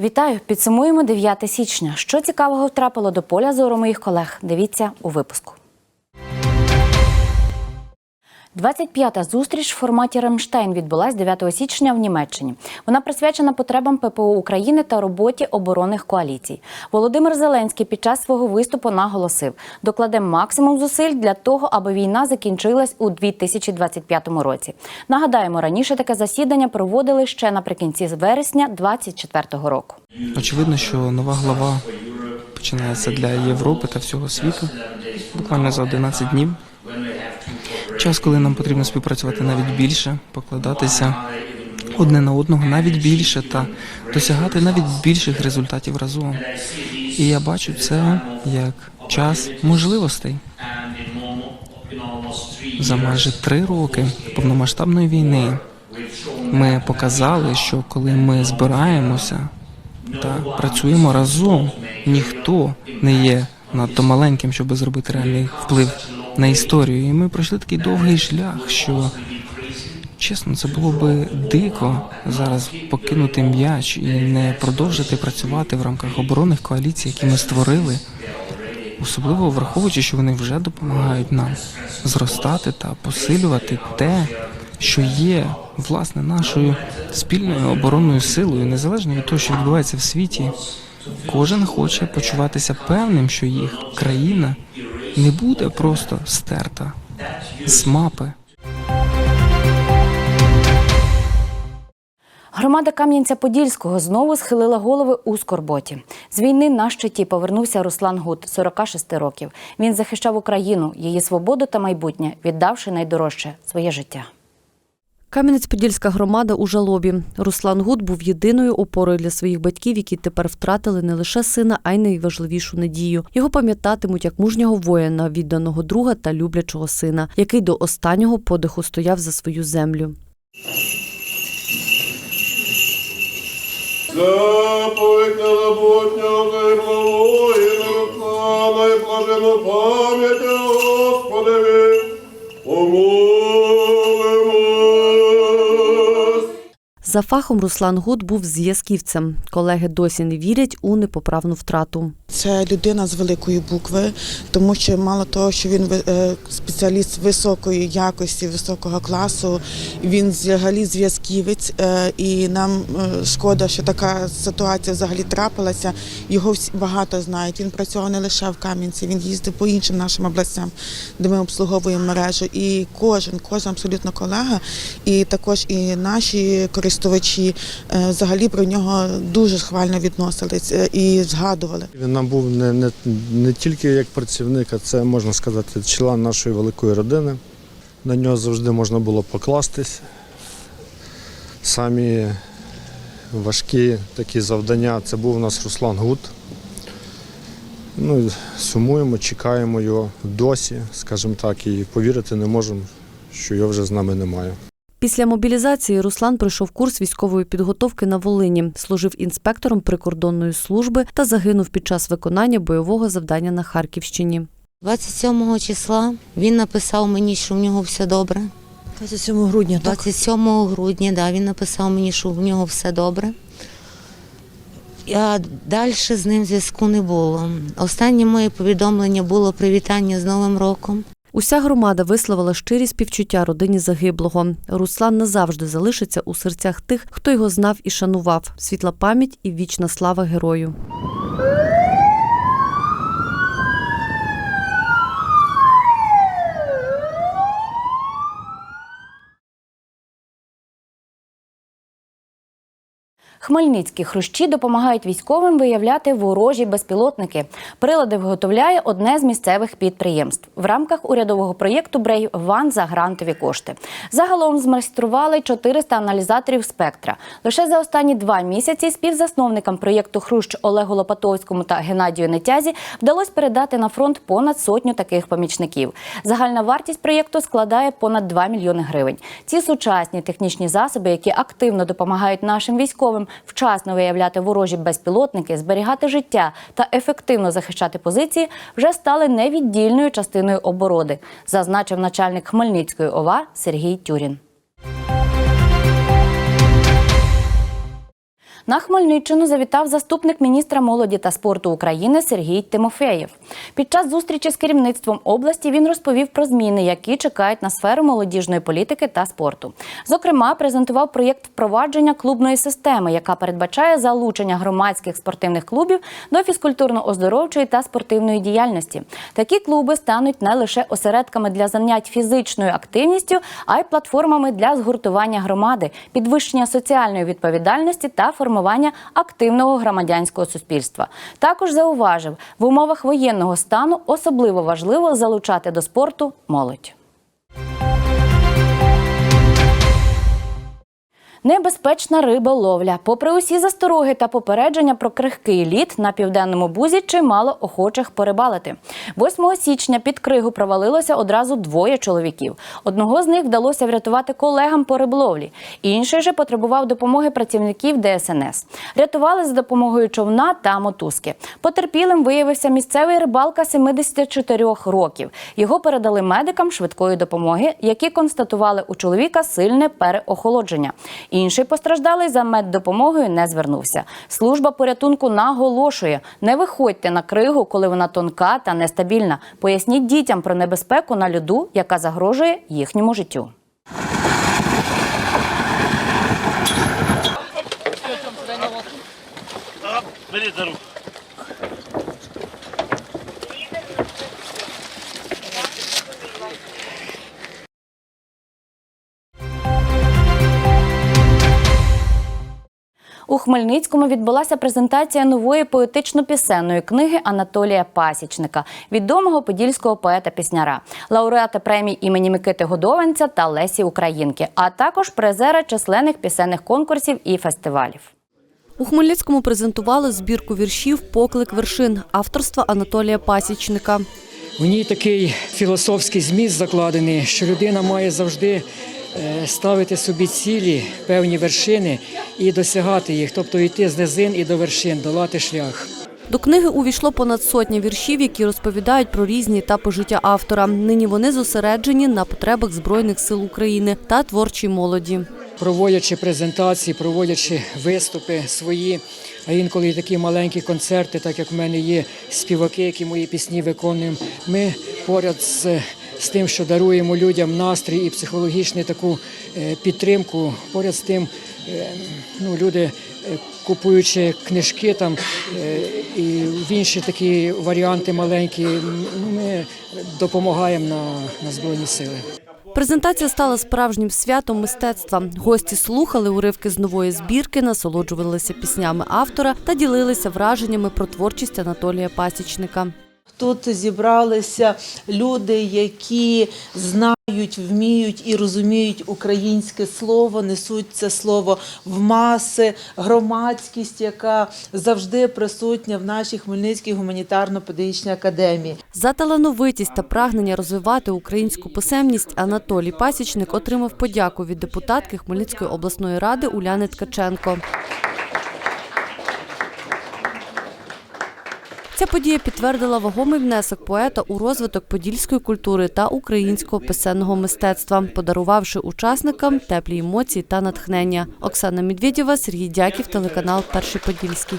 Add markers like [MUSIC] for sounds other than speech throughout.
Вітаю! Підсумуємо 9 січня. Що цікавого втрапило до поля зору моїх колег? Дивіться у випуску. 25-та зустріч в форматі Рамштайн відбулась 9 січня в Німеччині. Вона присвячена потребам ППО України та роботі оборонних коаліцій. Володимир Зеленський під час свого виступу наголосив: докладе максимум зусиль для того, аби війна закінчилась у 2025 році. Нагадаємо, раніше таке засідання проводили ще наприкінці вересня 2024 року. Очевидно, що нова глава починається для Європи та всього світу буквально за 11 днів. Час, коли нам потрібно співпрацювати навіть більше, покладатися одне на одного навіть більше та досягати навіть більших результатів разом. І я бачу це як час можливостей. За майже три роки повномасштабної війни ми показали, що коли ми збираємося та працюємо разом, ніхто не є надто маленьким, щоб зробити реальний вплив на історію. І ми пройшли такий довгий шлях, що чесно, це було би дико зараз покинути м'яч і не продовжити працювати в рамках оборонних коаліцій, які ми створили. Особливо враховуючи, що вони вже допомагають нам зростати та посилювати те, що є власне нашою спільною оборонною силою, незалежно від того, що відбувається в світі. Кожен хоче почуватися певним, що їх країна не буде просто стерта з мапи. Громада Кам'янця-Подільського знову схилила голови у скорботі. З війни на щиті повернувся Руслан Гуд, 46 років. Він захищав Україну, її свободу та майбутнє, віддавши найдорожче своє життя. Кам'янець-Подільська громада у жалобі. Руслан Гуд був єдиною опорою для своїх батьків, які тепер втратили не лише сина, а й найважливішу надію. Його пам'ятатимуть як мужнього воїна, відданого друга та люблячого сина, який до останнього подиху стояв за свою землю. Заповідь на заботнього і Руслана і блажену пам'ять За фахом Руслан Гуд був зв'язківцем. Колеги досі не вірять у непоправну втрату. Це людина з великої букви, тому що мало того, що він е, спеціаліст високої якості, високого класу, він взагалі зв'язківець, е, і нам е, шкода, що така ситуація взагалі трапилася. Його багато знають. Він працював не лише в Кам'янці, він їздив по іншим нашим областям, де ми обслуговуємо мережу. І кожен, кожен абсолютно колега, і також і наші користувачі е, взагалі про нього дуже схвально відносились е, і згадували. Він нам був не, не, не тільки як працівник, а це можна сказати, член нашої великої родини. На нього завжди можна було покластись. Самі важкі такі завдання це був у нас Руслан Гуд. Ну, сумуємо, чекаємо його досі, скажімо так, і повірити не можемо, що його вже з нами немає. Після мобілізації Руслан пройшов курс військової підготовки на Волині, служив інспектором прикордонної служби та загинув під час виконання бойового завдання на Харківщині. 27 числа він написав мені, що в нього все добре. 27 грудня, так? 27 грудня, да, він написав мені, що в нього все добре. А далі з ним зв'язку не було. Останнє моє повідомлення було привітання з Новим роком. Уся громада висловила щирі співчуття родині загиблого. Руслан назавжди залишиться у серцях тих, хто його знав і шанував. Світла пам'ять і вічна слава герою. Хмельницькі хрущі допомагають військовим виявляти ворожі безпілотники. Прилади виготовляє одне з місцевих підприємств в рамках урядового проєкту Брейв Ван за грантові кошти. Загалом змайстрували 400 аналізаторів спектра. Лише за останні два місяці співзасновникам проєкту Хрущ Олегу Лопатовському та Геннадію Нетязі вдалося передати на фронт понад сотню таких помічників. Загальна вартість проєкту складає понад 2 мільйони гривень. Ці сучасні технічні засоби, які активно допомагають нашим військовим вчасно виявляти ворожі безпілотники, зберігати життя та ефективно захищати позиції, вже стали невіддільною частиною оборони, зазначив начальник Хмельницької ОВА Сергій Тюрін. На Хмельниччину завітав заступник міністра молоді та спорту України Сергій Тимофеєв. Під час зустрічі з керівництвом області він розповів про зміни, які чекають на сферу молодіжної політики та спорту. Зокрема, презентував проєкт впровадження клубної системи, яка передбачає залучення громадських спортивних клубів до фізкультурно-оздоровчої та спортивної діяльності. Такі клуби стануть не лише осередками для занять фізичною активністю, а й платформами для згуртування громади, підвищення соціальної відповідальності та формування активного громадянського суспільства. Також зауважив, в умовах воєнного стану особливо важливо залучати до спорту молодь. Небезпечна риболовля. Попри усі застороги та попередження про крихкий лід на південному бузі, чимало охочих порибалити. 8 січня під кригу провалилося одразу двоє чоловіків. Одного з них вдалося врятувати колегам по риболовлі. Інший же потребував допомоги працівників ДСНС. Рятували за допомогою човна та мотузки. Потерпілим виявився місцевий рибалка 74 років. Його передали медикам швидкої допомоги, які констатували у чоловіка сильне переохолодження. Інший постраждалий за меддопомогою не звернувся. Служба порятунку наголошує: не виходьте на кригу, коли вона тонка та нестабільна. Поясніть дітям про небезпеку на льоду, яка загрожує їхньому життю. У Хмельницькому відбулася презентація нової поетично-пісенної книги Анатолія Пасічника, відомого подільського поета-пісняра, лауреата премій імені Микити Годованця та Лесі Українки, а також призера численних пісенних конкурсів і фестивалів. У Хмельницькому презентували збірку віршів Поклик вершин авторства Анатолія Пасічника. У ній такий філософський зміст закладений, що людина має завжди ставити собі цілі, певні вершини і досягати їх, тобто йти з низин і до вершин, долати шлях. До книги увійшло понад сотня віршів, які розповідають про різні етапи життя автора. Нині вони зосереджені на потребах Збройних сил України та творчій молоді. Проводячи презентації, проводячи виступи свої, а інколи і такі маленькі концерти, так як в мене є співаки, які мої пісні виконуємо. Ми поряд з, з тим, що даруємо людям настрій і психологічну таку е, підтримку, поряд з тим, е, ну, люди, е, купуючи книжки там і в інші такі варіанти маленькі, ми допомагаємо на, на Збройні Сили. Презентація стала справжнім святом мистецтва. Гості слухали уривки з нової збірки, насолоджувалися піснями автора та ділилися враженнями про творчість Анатолія Пасічника. Тут зібралися люди, які знають, вміють і розуміють українське слово, несуть це слово в маси, громадськість, яка завжди присутня в нашій Хмельницькій гуманітарно-педагогічній академії. За талановитість та прагнення розвивати українську писемність Анатолій Пасічник отримав подяку від депутатки Хмельницької обласної ради Уляни Ткаченко. Ця подія підтвердила вагомий внесок поета у розвиток подільської культури та українського писенного мистецтва, подарувавши учасникам теплі емоції та натхнення. Оксана Медведєва, Сергій Дяків, телеканал Перший Подільський.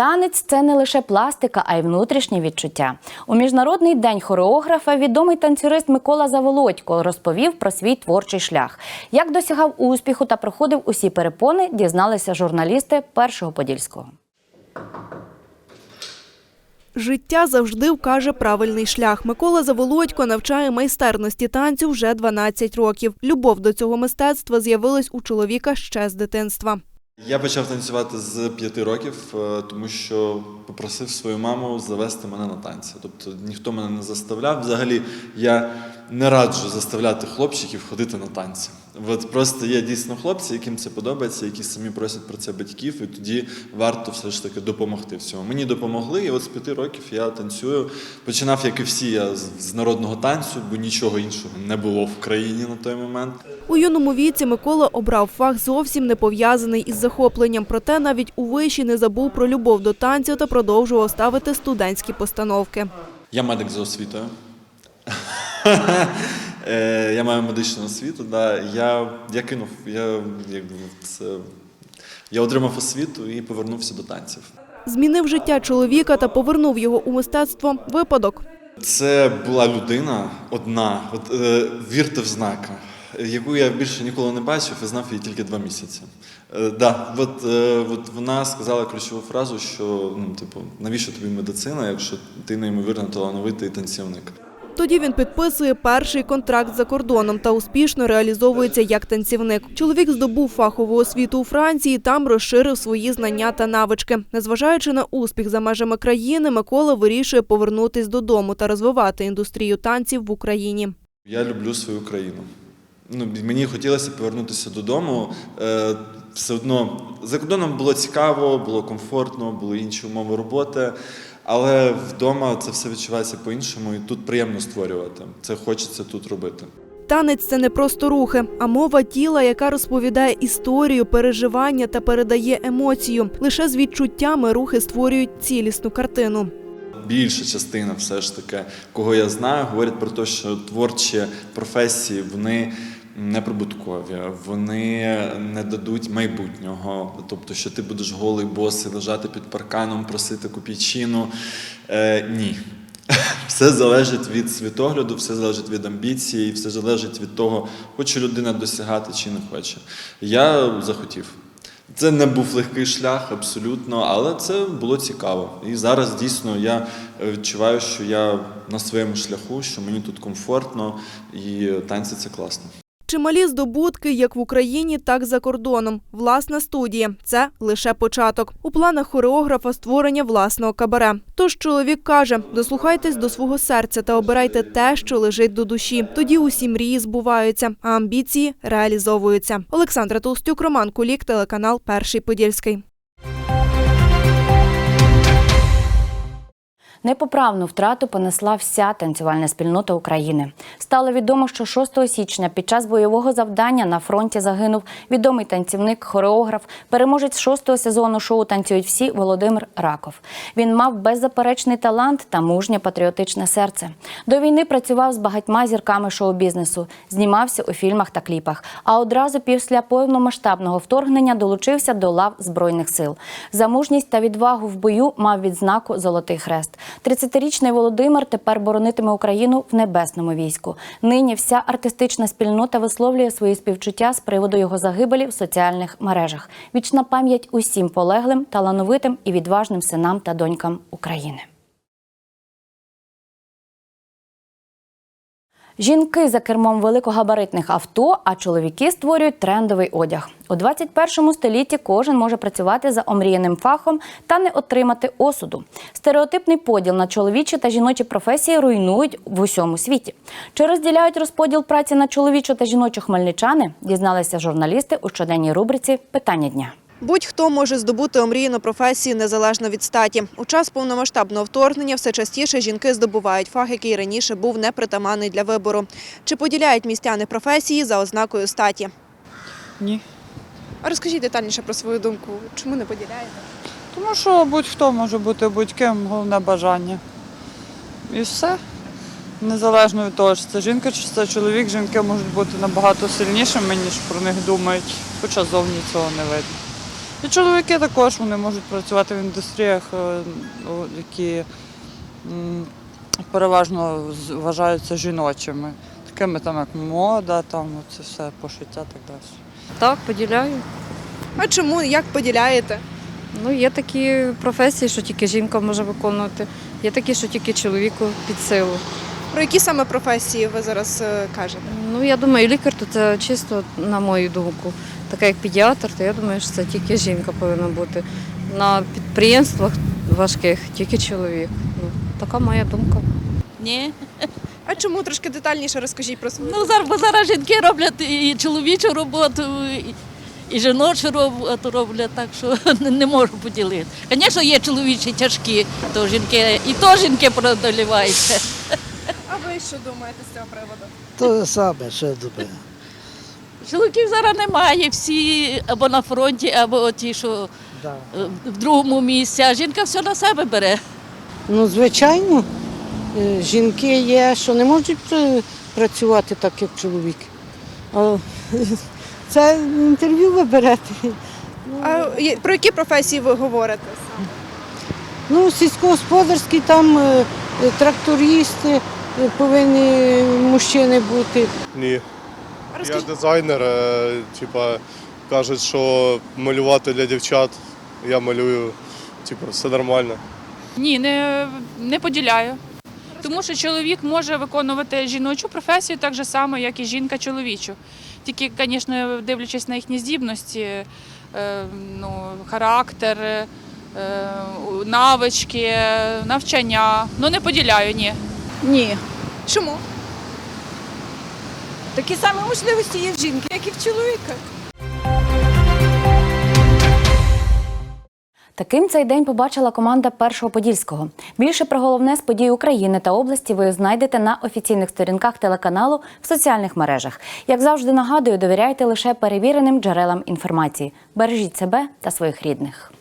Танець це не лише пластика, а й внутрішнє відчуття. У міжнародний день хореографа відомий танцюрист Микола Заволодько розповів про свій творчий шлях. Як досягав успіху та проходив усі перепони, дізналися журналісти першого подільського. Життя завжди вкаже правильний шлях. Микола Заволодько навчає майстерності танцю вже 12 років. Любов до цього мистецтва з'явилась у чоловіка ще з дитинства. Я почав танцювати з п'яти років, е, тому що попросив свою маму завести мене на танці. Тобто ніхто мене не заставляв. Взагалі я не раджу заставляти хлопчиків ходити на танці. От просто є дійсно хлопці, яким це подобається, які самі просять про це батьків, і тоді варто все ж таки допомогти в цьому. Мені допомогли, і от з п'яти років я танцюю. Починав, як і всі, я з- з народного танцю, бо нічого іншого не було в країні на той момент. У юному віці Микола обрав фах зовсім не пов'язаний із захопленням. Проте навіть у виші не забув про любов до танцю та продовжував ставити студентські постановки. Я медик за освітою. [LAUGHS] Е, я маю медичну освіту, да. я, я кинув, я, якби, це, я отримав освіту і повернувся до танців. Змінив життя чоловіка та повернув його у мистецтво випадок. Це була людина одна, от, е, вірте в знака, яку я більше ніколи не бачив і знав її тільки два місяці. Е, да, от, е, от вона сказала ключову фразу, що ну, типу, навіщо тобі медицина, якщо ти неймовірно талановитий танцівник. Тоді він підписує перший контракт за кордоном та успішно реалізовується як танцівник. Чоловік здобув фахову освіту у Франції, там розширив свої знання та навички. Незважаючи на успіх за межами країни, Микола вирішує повернутись додому та розвивати індустрію танців в Україні. Я люблю свою країну. Ну, мені хотілося повернутися додому. Е, все одно за кордоном було цікаво, було комфортно, були інші умови роботи. Але вдома це все відчувається по-іншому, і тут приємно створювати. Це хочеться тут робити. Танець це не просто рухи, а мова тіла, яка розповідає історію, переживання та передає емоцію. Лише з відчуттями рухи створюють цілісну картину. Більша частина, все ж таки, кого я знаю, говорять про те, що творчі професії вони неприбуткові, вони не дадуть майбутнього. Тобто, що ти будеш голий босий, лежати під парканом, просити копійчину. Е, ні. [LAUGHS] Все залежить від світогляду, все залежить від амбіції, все залежить від того, хоче людина досягати чи не хоче. Я захотів. Це не був легкий шлях, абсолютно, але це було цікаво. І зараз дійсно я відчуваю, що я на своєму шляху, що мені тут комфортно, і танці це класно. Чималі здобутки як в Україні, так і за кордоном. Власна студія це лише початок. У планах хореографа створення власного кабаре. Тож чоловік каже: дослухайтесь до свого серця та обирайте те, що лежить до душі. Тоді усі мрії збуваються, а амбіції реалізовуються. Олександра Толстюк, Роман Кулік, телеканал Перший Подільський. Непоправну втрату понесла вся танцювальна спільнота України. Стало відомо, що 6 січня під час бойового завдання на фронті загинув відомий танцівник, хореограф, переможець шостого сезону шоу Танцюють всі Володимир Раков. Він мав беззаперечний талант та мужнє патріотичне серце. До війни працював з багатьма зірками шоу-бізнесу, знімався у фільмах та кліпах. А одразу після повномасштабного вторгнення долучився до лав збройних сил. За мужність та відвагу в бою мав відзнаку Золотий хрест. 30-річний Володимир тепер боронитиме Україну в небесному війську. Нині вся артистична спільнота висловлює свої співчуття з приводу його загибелі в соціальних мережах. Вічна пам'ять усім полеглим, талановитим і відважним синам та донькам України. Жінки за кермом великогабаритних авто, а чоловіки створюють трендовий одяг. У 21 столітті кожен може працювати за омріяним фахом та не отримати осуду. Стереотипний поділ на чоловічі та жіночі професії руйнують в усьому світі. Чи розділяють розподіл праці на чоловічу та жіночу хмельничани? Дізналися журналісти у щоденній рубриці Питання дня. Будь-хто може здобути омріяну професію незалежно від статі. У час повномасштабного вторгнення все частіше жінки здобувають фах, який раніше був непритаманний для вибору. Чи поділяють містяни професії за ознакою статі? Ні. А розкажіть детальніше про свою думку. Чому не поділяєте? Тому що будь-хто може бути будь-ким, головне бажання. І все. Незалежно від того, чи це жінка, чи це чоловік, жінки можуть бути набагато сильнішими, ніж про них думають, хоча зовні цього не видно. І чоловіки також вони можуть працювати в індустріях, е, ну, які переважно вважаються жіночими, такими там, як мода, там, це все пошиття так далі. Так, поділяю. А чому? Як поділяєте? Ну, є такі професії, що тільки жінка може виконувати, є такі, що тільки чоловіку під силу. Про які саме професії ви зараз е, кажете? Ну, я думаю, лікар то це чисто, на мою думку. Така як педіатр, то я думаю, що це тільки жінка повинна бути. На підприємствах важких тільки чоловік. Ну, така моя думка. Ні. А чому трошки детальніше розкажіть про свою? Ну зараз, бо зараз жінки роблять і чоловічу роботу, і, і жіночу роботу роблять, так що не, [LAUGHS] не можу поділити. Звісно, є чоловічі тяжкі, то жінки, і то жінки продоліваються. Що думаєте з цього приводу? То саме, що думаю. Чоловіків зараз немає, всі або на фронті, або ті, що Да. е, в другому місці, а жінка все на себе бере. Ну, звичайно, е, жінки є, що не можуть е, працювати так, як чоловік. [LAUGHS] Це інтерв'ю ви берете. А про які професії ви говорите? Ну, сільськогосподарські там трактористи повинні мужчини бути. Ні. Я дизайнер, е, типа, кажуть, що малювати для дівчат. Я малюю, типу, все нормально. Ні, не, не поділяю. Тому що чоловік може виконувати жіночу професію так же само, як і жінка чоловічу. Тільки, звісно, дивлячись на їхні здібності, е, ну, характер, е, навички, навчання. Ну не поділяю, ні. Ні. Чому? Такі самі можливості є в жінки, як і в чоловіка. Таким цей день побачила команда Першого Подільського. Більше про головне з подій України та області ви знайдете на офіційних сторінках телеканалу в соціальних мережах. Як завжди нагадую, довіряйте лише перевіреним джерелам інформації. Бережіть себе та своїх рідних.